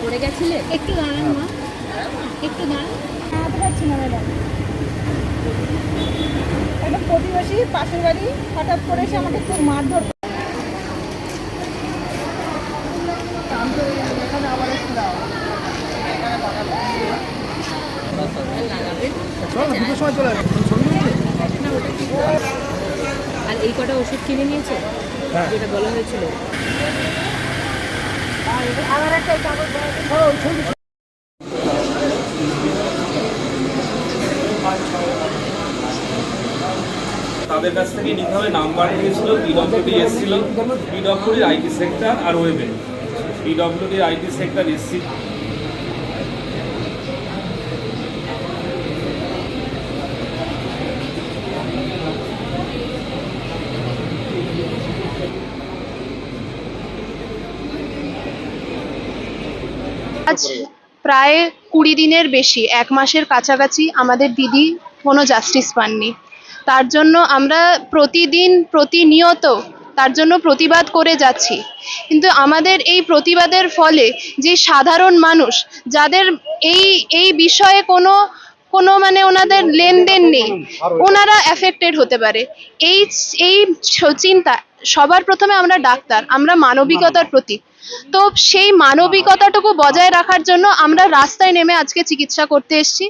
পড়ে গেছিলে একটু দাঁড়ান মা। একটু দাঁড়ান। দাঁড়াতে পারছি না ম্যাডাম একটা প্রতিবেশী পাশের বাড়ি হঠাৎ করে এসে আমাকে খুব মারধর করে। আর এই কটা ওষুধ কিনে নিয়েছে? যেটা বলা হয়েছিল। তাদের কাছ থেকে নিতে হবে নাম্বার নিয়েছিল পিডব্লিউডি এসেছিল। পিডব্লিউডির আইটি সেক্টর আর ওয়েবে পিডব্লিউডির আইটি সেক্টর এসসি আজ প্রায় কুড়ি দিনের বেশি, এক মাসের কাছাকাছি আমাদের দিদি কোনো জাস্টিস পাননি। তার জন্য আমরা প্রতিদিন প্রতিনিয়ত তার জন্য প্রতিবাদ করে যাচ্ছি। কিন্তু আমাদের এই প্রতিবাদের ফলে যে সাধারণ মানুষ, যাদের এই এই বিষয়ে কোনো কোনো মানে ওনাদের লেনদেন নেই, ওনারা অ্যাফেক্টেড হতে পারে। এই এই চিন্তা সবার প্রথমে আমরা ডাক্তার, আমরা মানবিকতার প্রতীক তো সেই মানবিকতাটুকু বজায় রাখার জন্য আমরা রাস্তায় নেমে আজকে চিকিৎসা করতে এসেছি।